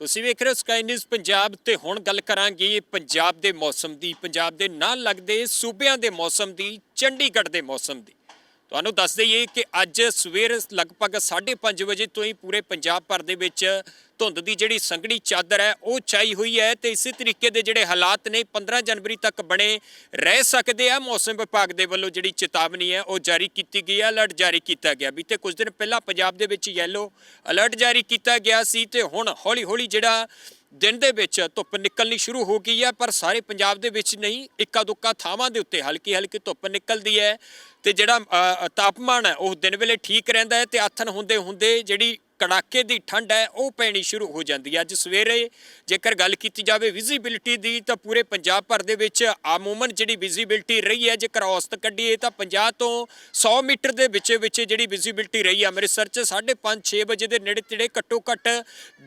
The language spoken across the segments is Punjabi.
ਤੁਸੀਂ ਵੇਖ ਰਹੇ ਹੋ ਸਕਾਈ ਨਿਊਜ਼ ਪੰਜਾਬ ਤੇ ਹੁਣ ਗੱਲ ਕਰਾਂਗੇ ਪੰਜਾਬ ਦੇ ਮੌਸਮ ਦੀ। ਪੰਜਾਬ ਦੇ ਨਾਲ ਲੱਗਦੇ ਸੂਬਿਆਂ ਦੇ ਮੌਸਮ ਦੀ, ਚੰਡੀਗੜ੍ਹ ਦੇ ਮੌਸਮ ਦੀ। ਤੁਹਾਨੂੰ ਦੱਸ ਦਈਏ ਕਿ ਅੱਜ ਸਵੇਰ ਲਗਭਗ 5:30 ਵਜੇ ਤੋਂ ਹੀ ਪੂਰੇ ਪੰਜਾਬ ਭਰ ਦੇ ਵਿੱਚ ਧੁੰਦ ਦੀ ਜਿਹੜੀ ਸੰਘਣੀ ਚਾਦਰ ਹੈ, ਉਹ ਛਾਈ ਹੋਈ ਹੈ ਤੇ ਇਸੇ ਤਰੀਕੇ ਦੇ ਜਿਹੜੇ ਹਾਲਾਤ ਨੇ 15 ਜਨਵਰੀ ਤੱਕ ਬਣੇ ਰਹਿ ਸਕਦੇ ਆ। ਮੌਸਮ ਵਿਭਾਗ ਦੇ ਵੱਲੋਂ ਜਿਹੜੀ ਚੇਤਾਵਨੀ ਹੈ, ਉਹ ਜਾਰੀ ਕੀਤੀ ਗਈ ਹੈ, ਅਲਰਟ ਜਾਰੀ ਕੀਤਾ ਗਿਆ। ਬੀਤੇ ਕੁਝ ਦਿਨ ਪਹਿਲਾਂ ਪੰਜਾਬ ਦੇ ਵਿੱਚ ਯੈਲੋ ਅਲਰਟ ਜਾਰੀ ਕੀਤਾ ਗਿਆ ਸੀ ਤੇ ਹੁਣ ਹੌਲੀ ਹੌਲੀ ਜਿਹੜਾ ਦਿਨ ਦੇ ਵਿੱਚ ਧੁੱਪ ਨਿਕਲਣੀ ਸ਼ੁਰੂ ਹੋ ਗਈ ਹੈ, ਪਰ ਸਾਰੇ ਪੰਜਾਬ ਦੇ ਵਿੱਚ ਨਹੀਂ ਇੱਕਾ ਦੁੱਕਾ ਥਾਵਾਂ ਦੇ ਉੱਤੇ ਹਲਕੀ ਹਲਕੀ ਧੁੱਪ ਨਿਕਲਦੀ ਹੈ ਤੇ ਜਿਹੜਾ ਤਾਪਮਾਨ ਹੈ, ਉਹ ਦਿਨ ਵੇਲੇ ਠੀਕ ਰਹਿੰਦਾ ਹੈ ਤੇ ਆਥਣ ਹੁੰਦੇ ਹੁੰਦੇ ਜਿਹੜੀ ਕੜਾਕੇ ਦੀ ਠੰਡ ਹੈ, ਉਹ ਪੈਣੀ ਸ਼ੁਰੂ ਹੋ ਜਾਂਦੀ ਹੈ। ਅੱਜ ਸਵੇਰੇ ਜੇਕਰ ਗੱਲ ਕੀਤੀ ਜਾਵੇ ਵਿਜ਼ਿਬਿਲਿਟੀ ਦੀ, ਤਾਂ ਪੂਰੇ ਪੰਜਾਬ ਭਰ ਦੇ ਵਿੱਚ ਆਮੂਮਨ ਜਿਹੜੀ ਵਿਜ਼ਿਬਿਲਿਟੀ ਰਹੀ ਹੈ, ਜੇਕਰ ਔਸਤ ਕੱਢੀਏ, ਤਾਂ 50 ਤੋਂ 100 ਮੀਟਰ ਦੇ ਵਿੱਚ ਵਿੱਚ ਜਿਹੜੀ ਵਿਜ਼ਿਬਿਲਿਟੀ ਰਹੀ ਹੈ ਅੰਮ੍ਰਿਤਸਰ 'ਚ 5:30 6 ਵਜੇ ਦੇ ਨੇੜੇ ਤੇੜੇ ਘੱਟੋ ਘੱਟ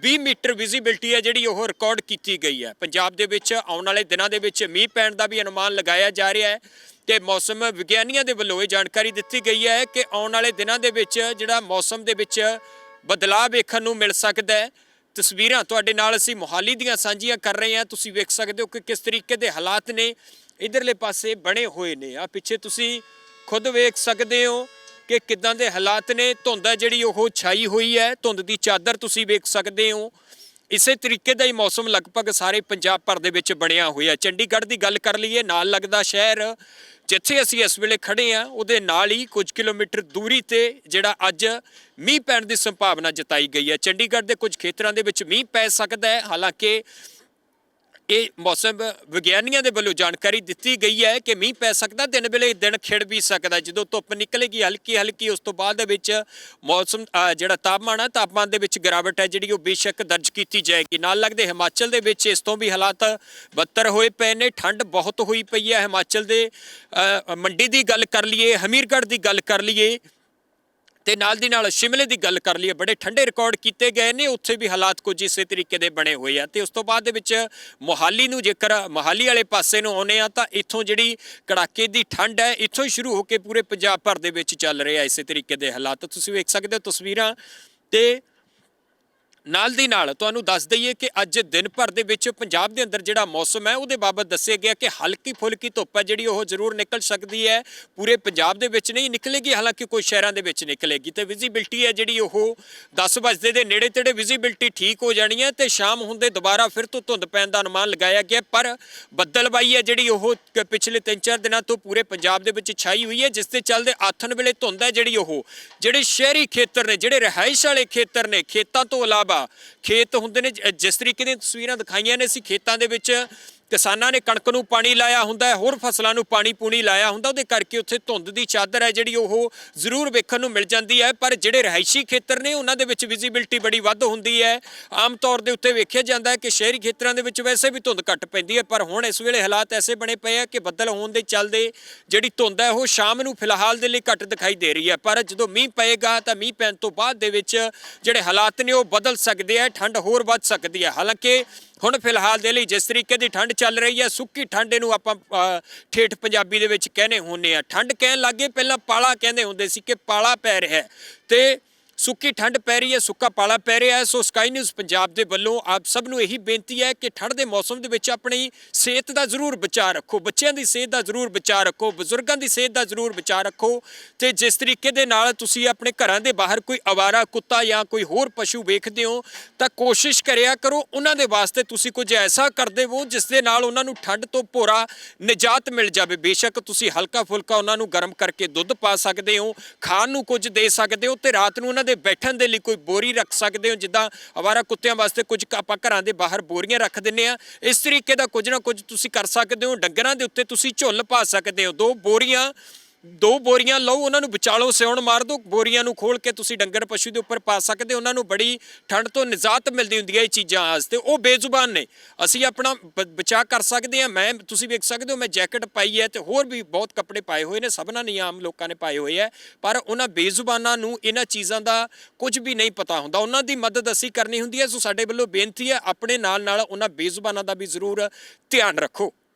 20 ਮੀਟਰ ਵਿਜ਼ਿਬਿਲਿਟੀ ਹੈ ਜਿਹੜੀ ਉਹ ਰਿਕਾਰਡ ਕੀਤੀ ਗਈ ਹੈ। ਪੰਜਾਬ ਦੇ ਵਿੱਚ ਆਉਣ ਵਾਲੇ ਦਿਨਾਂ ਦੇ ਵਿੱਚ ਮੀਂਹ ਪੈਣ ਦਾ ਵੀ ਅਨੁਮਾਨ ਲਗਾਇਆ ਜਾ ਰਿਹਾ ਹੈ ਤੇ ਮੌਸਮ ਵਿਗਿਆਨੀਆਂ ਦੇ ਵੱਲੋਂ ਇਹ ਜਾਣਕਾਰੀ ਦਿੱਤੀ ਗਈ ਹੈ ਕਿ ਆਉਣ ਵਾਲੇ ਦਿਨਾਂ ਦੇ ਵਿੱਚ ਜਿਹੜਾ ਮੌਸਮ ਦੇ ਵਿੱਚ ਬਦਲਾਅ ਵੇਖਣ ਨੂੰ ਮਿਲ ਸਕਦਾ ਹੈ। ਤਸਵੀਰਾਂ ਤੁਹਾਡੇ ਨਾਲ ਅਸੀਂ ਮੋਹਾਲੀ ਦੀਆਂ ਸਾਂਝੀਆਂ ਕਰ ਰਹੇ ਹਾਂ। ਤੁਸੀਂ ਵੇਖ ਸਕਦੇ ਹੋ ਕਿ ਕਿਸ ਤਰੀਕੇ ਦੇ ਹਾਲਾਤ ਨੇ, ਇਧਰਲੇ ਪਾਸੇ ਬਣੇ ਹੋਏ ਨੇ। ਆ ਪਿੱਛੇ ਤੁਸੀਂ ਖੁਦ ਵੇਖ ਸਕਦੇ ਹੋ ਕਿ ਕਿੱਦਾਂ ਦੇ ਹਾਲਾਤ ਨੇ। ਧੁੰਦ ਹੈ ਜਿਹੜੀ, ਉਹ ਛਾਈ ਹੋਈ ਹੈ। ਧੁੰਦ ਦੀ ਚਾਦਰ ਤੁਸੀਂ ਵੇਖ ਸਕਦੇ ਹੋ। ਇਸੇ ਤਰੀਕੇ ਦਾ ਹੀ ਮੌਸਮ ਲਗਭਗ ਸਾਰੇ ਪੰਜਾਬ ਭਰ ਦੇ ਵਿੱਚ ਬਣਿਆ ਹੋਇਆ। ਚੰਡੀਗੜ੍ਹ ਦੀ ਗੱਲ ਕਰ ਲਈਏ, ਨਾਲ ਲੱਗਦਾ ਸ਼ਹਿਰ, ਜਿੱਥੇ ਅਸੀਂ ਇਸ ਵੇਲੇ ਖੜੇ ਆ ਉਹਦੇ ਨਾਲ ਹੀ ਕੁਝ ਕਿਲੋਮੀਟਰ ਦੂਰੀ ਤੇ ਜਿਹੜਾ ਅੱਜ ਮੀਂਹ ਪੈਣ ਦੀ ਸੰਭਾਵਨਾ ਜਤਾਈ ਗਈ ਹੈ। ਚੰਡੀਗੜ੍ਹ ਦੇ ਕੁਝ ਖੇਤਰਾਂ ਦੇ ਵਿੱਚ ਮੀਂਹ ਪੈ ਸਕਦਾ ਹੈ, ਹਾਲਾਂਕਿ ਇਹ ਮੌਸਮ ਵਿਗਿਆਨੀਆਂ ਦੇ ਵੱਲੋਂ ਜਾਣਕਾਰੀ ਦਿੱਤੀ ਗਈ ਹੈ ਕਿ ਮੀਂਹ ਪੈ ਸਕਦਾ, ਦਿਨ ਵੇਲੇ ਦਿਨ ਖਿੜ ਵੀ ਸਕਦਾ ਜਦੋਂ ਧੁੱਪ ਨਿਕਲੇਗੀ ਹਲਕੀ ਹਲਕੀ ਉਸ ਤੋਂ ਬਾਅਦ ਦੇ ਵਿੱਚ ਮੌਸਮ ਜਿਹੜਾ ਤਾਪਮਾਨ ਹੈ, ਤਾਪਮਾਨ ਦੇ ਵਿੱਚ ਗਿਰਾਵਟ ਹੈ, ਜਿਹੜੀ ਉਹ ਬੇਸ਼ੱਕ ਦਰਜ ਕੀਤੀ ਜਾਏਗੀ। ਨਾਲ ਲੱਗਦੇ ਹਿਮਾਚਲ ਦੇ ਵਿੱਚ ਇਸ ਤੋਂ ਵੀ ਹਾਲਾਤ ਬੱਤਰ ਹੋਏ ਪਏ ਨੇ, ਠੰਡ ਬਹੁਤ ਹੋਈ ਪਈ ਹੈ। ਹਿਮਾਚਲ ਦੇ ਮੰਡੀ ਦੀ ਗੱਲ ਕਰ ਲਈਏ, ਹਮੀਰਗੜ੍ਹ ਦੀ ਗੱਲ ਕਰ ਲਈਏ ਤੇ ਨਾਲ ਦੀ ਨਾਲ ਸ਼ਿਮਲੇ ਦੀ ਗੱਲ ਕਰ ਲਈਏ, ਬੜੇ ਠੰਡੇ ਰਿਕਾਰਡ ਕੀਤੇ ਗਏ ਨੇ, ਉੱਥੇ ਵੀ ਹਾਲਾਤ ਕੁਝ ਇਸੇ ਤਰੀਕੇ ਦੇ ਬਣੇ ਹੋਏ ਆ। ਤੇ ਉਸ ਤੋਂ ਬਾਅਦ ਦੇ ਵਿੱਚ ਮੋਹਾਲੀ ਨੂੰ ਜੇਕਰ ਮੋਹਾਲੀ ਵਾਲੇ ਪਾਸੇ ਨੂੰ ਆਉਨੇ ਆ, ਤਾਂ ਇੱਥੋਂ ਜਿਹੜੀ ਕੜਾਕੇ ਦੀ ਠੰਡ ਹੈ, ਇੱਥੋਂ ਹੀ ਸ਼ੁਰੂ ਹੋ ਕੇ ਪੂਰੇ ਪੰਜਾਬ ਭਰ ਦੇ ਵਿੱਚ ਚੱਲ ਰਿਹਾ ਇਸੇ ਤਰੀਕੇ ਦੇ ਹਾਲਾਤ। ਤੁਸੀਂ ਵੇਖ ਸਕਦੇ ਹੋ ਤਸਵੀਰਾਂ ਤੇ ਨਾਲ ਦੀ ਨਾਲ ਤੁਹਾਨੂੰ ਦੱਸ ਦਈਏ ਕਿ ਅੱਜ ਦਿਨ ਭਰ ਦੇ ਵਿੱਚ ਪੰਜਾਬ ਦੇ ਅੰਦਰ ਜਿਹੜਾ ਮੌਸਮ ਹੈ, ਉਹਦੇ ਬਾਬਤ ਦੱਸਿਆ ਗਿਆ ਕਿ ਹਲਕੀ ਫੁਲਕੀ ਧੁੱਪ ਹੈ, ਜਿਹੜੀ ਉਹ ਜ਼ਰੂਰ ਨਿਕਲ ਸਕਦੀ ਹੈ। ਪੂਰੇ ਪੰਜਾਬ ਦੇ ਵਿੱਚ ਨਹੀਂ ਨਿਕਲੇਗੀ, ਹਾਲਾਂਕਿ ਕੁਝ ਸ਼ਹਿਰਾਂ ਦੇ ਵਿੱਚ ਨਿਕਲੇਗੀ। ਤੇ ਵਿਜ਼ਿਬਿਲਟੀ ਹੈ ਜਿਹੜੀ ਉਹ 10 ਵਜੇ ਦੇ ਨੇੜੇ ਤੇੜੇ ਵਿਜ਼ਿਬਿਲਟੀ ਠੀਕ ਹੋ ਜਾਣੀ ਹੈ ਤੇ ਸ਼ਾਮ ਹੁੰਦੇ ਦੁਬਾਰਾ ਫਿਰ ਤੋਂ ਧੁੰਦ ਪੈਣ ਦਾ ਅਨੁਮਾਨ ਲਗਾਇਆ ਗਿਆ। ਪਰ ਬੱਦਲਬਾਈ ਹੈ ਜਿਹੜੀ ਉਹ ਪਿਛਲੇ 3-4 ਦਿਨਾਂ ਤੋਂ ਪੂਰੇ ਪੰਜਾਬ ਦੇ ਵਿੱਚ ਛਾਈ ਹੋਈ ਹੈ, ਜਿਸ ਦੇ ਚੱਲਦੇ ਆਥਣ ਵੇਲੇ ਧੁੰਦ ਹੈ ਜਿਹੜੀ ਉਹ, ਜਿਹੜੇ ਸ਼ਹਿਰੀ ਖੇਤਰ ਨੇ, ਜਿਹੜੇ ਰਿਹਾਇਸ਼ ਵਾਲੇ ਖੇਤਰ ਨੇ, ਖੇਤਾਂ ਤੋਂ ਇਲਾਵਾ ਖੇਤ ਹੁੰਦੇ ਨੇ ਜਿਸ ਤਰੀਕੇ ਦੀਆਂ ਤਸਵੀਰਾਂ ਦਿਖਾਈਆਂ ਨੇ ਅਸੀਂ ਖੇਤਾਂ ਦੇ ਵਿੱਚ ਕਿਸਾਨਾਂ ਨੇ ਕਣਕ ਨੂੰ ਪਾਣੀ ਲਾਇਆ ਹੁੰਦਾ ਹੋਰ ਫਸਲਾਂ ਨੂੰ ਪਾਣੀ ਪੂਣੀ ਲਾਇਆ ਹੁੰਦਾ ਉਹਦੇ ਕਰਕੇ ਉੱਥੇ ਧੁੰਦ ਦੀ ਚਾਦਰ ਹੈ, ਜਿਹੜੀ ਉਹ ਜ਼ਰੂਰ ਵੇਖਣ ਨੂੰ ਮਿਲ ਜਾਂਦੀ ਹੈ। ਪਰ ਜਿਹੜੇ ਰਿਹਾਇਸ਼ੀ ਖੇਤਰ ਨੇ, ਉਹਨਾਂ ਦੇ ਵਿੱਚ ਵਿਜ਼ਿਬਿਲਟੀ ਬੜੀ ਵੱਧ ਹੁੰਦੀ ਹੈ। ਆਮ ਤੌਰ ਦੇ ਉੱਤੇ ਵੇਖਿਆ ਜਾਂਦਾ ਹੈ ਕਿ ਸ਼ਹਿਰੀ ਖੇਤਰਾਂ ਦੇ ਵਿੱਚ ਵੈਸੇ ਵੀ ਧੁੰਦ ਘੱਟ ਪੈਂਦੀ ਹੈ, ਪਰ ਹੁਣ ਇਸ ਵੇਲੇ ਹਾਲਾਤ ਐਸੇ ਬਣੇ ਪਏ ਆ ਕਿ ਬੱਦਲ ਹੋਣ ਦੇ ਚੱਲਦੇ ਜਿਹੜੀ ਧੁੰਦ ਹੈ, ਉਹ ਸ਼ਾਮ ਨੂੰ ਫਿਲਹਾਲ ਦੇ ਲਈ ਘੱਟ ਦਿਖਾਈ ਦੇ ਰਹੀ ਹੈ। ਪਰ ਜਦੋਂ ਮੀਂਹ ਪਏਗਾ ਤਾਂ ਮੀਂਹ ਪੈਣ ਤੋਂ ਬਾਅਦ ਦੇ ਵਿੱਚ ਜਿਹੜੇ ਹਾਲਾਤ ਨੇ, ਉਹ ਬਦਲ ਸਕਦੇ ਆ, ਠੰਡ ਹੋਰ ਵੱਧ ਸਕਦੀ ਹੈ। ਹਾਲਾਂਕਿ ਹੁਣ ਫਿਲਹਾਲ ਦੇ ਲਈ ਜਿਸ ਤਰੀਕੇ ਦੀ ਠੰਡ ਚੱਲ ਰਹੀ ਹੈ, ਸੁੱਕੀ ਠੰਡ ਇਹਨੂੰ ਆਪਾਂ ਠੇਠ ਪੰਜਾਬੀ ਦੇ ਵਿੱਚ ਕਹਿੰਦੇ ਹੁੰਨੇ ਆ ਠੰਡ ਕਹਿਣ ਲੱਗੇ ਪਹਿਲਾਂ ਪਾਲਾ ਕਹਿੰਦੇ ਹੁੰਦੇ ਸੀ ਕਿ ਪਾਲਾ ਪੈ ਰਿਹਾ ਹੈ। ਤੇ ਸੁੱਕੀ ਠੰਡ ਪੈ ਰਹੀ ਹੈ, ਸੁੱਕਾ ਪਾਲਾ ਪੈ ਰਿਹਾ ਹੈ। ਸੋ ਸਕਾਈ ਨਿਊਜ਼ ਪੰਜਾਬ ਦੇ ਵੱਲੋਂ ਆਪ ਸਭ ਨੂੰ ਇਹੀ ਬੇਨਤੀ ਹੈ ਕਿ ਠੰਡ ਦੇ ਮੌਸਮ ਦੇ ਵਿੱਚ ਆਪਣੀ ਸਿਹਤ ਦਾ ਜ਼ਰੂਰ ਬਚਾਅ ਰੱਖੋ। ਬੱਚਿਆਂ ਦੀ ਸਿਹਤ ਦਾ ਜ਼ਰੂਰ ਬਚਾਅ ਰੱਖੋ, ਬਜ਼ੁਰਗਾਂ ਦੀ ਸਿਹਤ ਦਾ ਜ਼ਰੂਰ ਬਚਾਅ ਰੱਖੋ ਤੇ ਜਿਸ ਤਰੀਕੇ ਦੇ ਨਾਲ ਤੁਸੀਂ ਆਪਣੇ ਘਰਾਂ ਦੇ ਬਾਹਰ ਕੋਈ ਅਵਾਰਾ ਕੁੱਤਾ ਜਾਂ ਕੋਈ ਹੋਰ ਪਸ਼ੂ ਵੇਖਦੇ ਹੋ, ਤਾਂ ਕੋਸ਼ਿਸ਼ ਕਰਿਆ ਕਰੋ, ਉਹਨਾਂ ਦੇ ਵਾਸਤੇ ਤੁਸੀਂ ਕੁਝ ਐਸਾ ਕਰਦੇ ਹੋ ਜਿਸ ਦੇ ਨਾਲ ਉਹਨਾਂ ਨੂੰ ਠੰਡ ਤੋਂ ਭੋਰਾ ਨਿਜਾਤ ਮਿਲ ਜਾਵੇ। ਬੇਸ਼ੱਕ ਤੁਸੀਂ ਹਲਕਾ ਫੁਲਕਾ ਉਹਨਾਂ ਨੂੰ ਗਰਮ ਕਰਕੇ ਦੁੱਧ ਪਾ ਸਕਦੇ ਹੋ, ਖਾਣ ਨੂੰ ਕੁਝ ਦੇ ਸਕਦੇ ਹੋ ਤੇ ਰਾਤ ਨੂੰ ਉਹਨਾਂ ਦੇ ਬੈਠਣ ਦੇ ਲਈ ਕੋਈ ਬੋਰੀ ਰੱਖ ਸਕਦੇ ਹੋ? ਜਿੱਦਾਂ ਅਵਾਰਾ ਕੁੱਤਿਆਂ ਵਾਸਤੇ ਕੁਝ ਆਪਾਂ ਘਰਾਂ ਦੇ ਬਾਹਰ ਬੋਰੀਆਂ ਰੱਖ ਦਿੰਨੇ ਆ ਇਸ ਤਰੀਕੇ ਦਾ ਕੁਝ ਨਾ ਕੁਝ ਤੁਸੀਂ ਕਰ ਸਕਦੇ ਹੋ। ਡੰਗਰਾਂ ਦੇ ਉੱਤੇ ਤੁਸੀਂ ਝੁੱਲ ਪਾ ਸਕਦੇ ਹੋ। ਦੋ ਬੋਰੀਆਂ ਦੋ ਬੋਰੀਆਂ ਲਓ, ਉਹਨਾਂ ਨੂੰ ਵਿਚਾਲੋਂ, ਸਿਉਣ ਮਾਰ ਦਿਓ ਬੋਰੀਆਂ ਨੂੰ ਖੋਲ ਕੇ ਤੁਸੀਂ ਡੰਗਰ ਪਸ਼ੂ ਦੇ ਉੱਪਰ ਪਾ ਸਕਦੇ ਹੋ। ਉਹਨਾਂ ਨੂੰ ਬੜੀ ਠੰਡ ਤੋਂ ਨਿਜਾਤ ਮਿਲਦੀ ਹੁੰਦੀ ਹੈ ਇਹ ਚੀਜ਼ਾਂ ਵਾਸਤੇ। ਉਹ ਬੇਜ਼ੁਬਾਨ ਨੇ। ਅਸੀਂ ਆਪਣਾ ਬ- ਬਚਾਅ ਕਰ ਸਕਦੇ ਹਾਂ। ਮੈਂ, ਤੁਸੀਂ ਵੇਖ ਸਕਦੇ ਹੋ, ਮੈਂ ਜੈਕਟ ਪਾਈ ਹੈ ਤੇ ਹੋਰ ਵੀ ਬਹੁਤ ਕੱਪੜੇ ਪਾਏ ਹੋਏ ਨੇ। ਸਭਨਾਂ ਨੇ ਆਮ ਲੋਕਾਂ ਨੇ ਪਾਏ ਹੋਏ ਹੈ। ਪਰ ਉਹਨਾਂ ਬੇਜ਼ੁਬਾਨਾਂ ਨੂੰ ਇਹਨਾਂ ਚੀਜ਼ਾਂ ਦਾ ਕੁਝ ਵੀ ਨਹੀਂ ਪਤਾ ਹੁੰਦਾ। ਉਹਨਾਂ ਦੀ ਮਦਦ ਅਸੀਂ ਕਰਨੀ ਹੁੰਦੀ ਹੈ। ਸੋ ਸਾਡੇ ਵੱਲੋਂ ਬੇਨਤੀ ਹੈ, ਆਪਣੇ ਨਾਲ ਨਾਲ ਉਹਨਾਂ ਬੇਜ਼ੁਬਾਨਾਂ ਦਾ ਵੀ ਜ਼ਰੂਰ ਧਿਆਨ ਰੱਖੋ।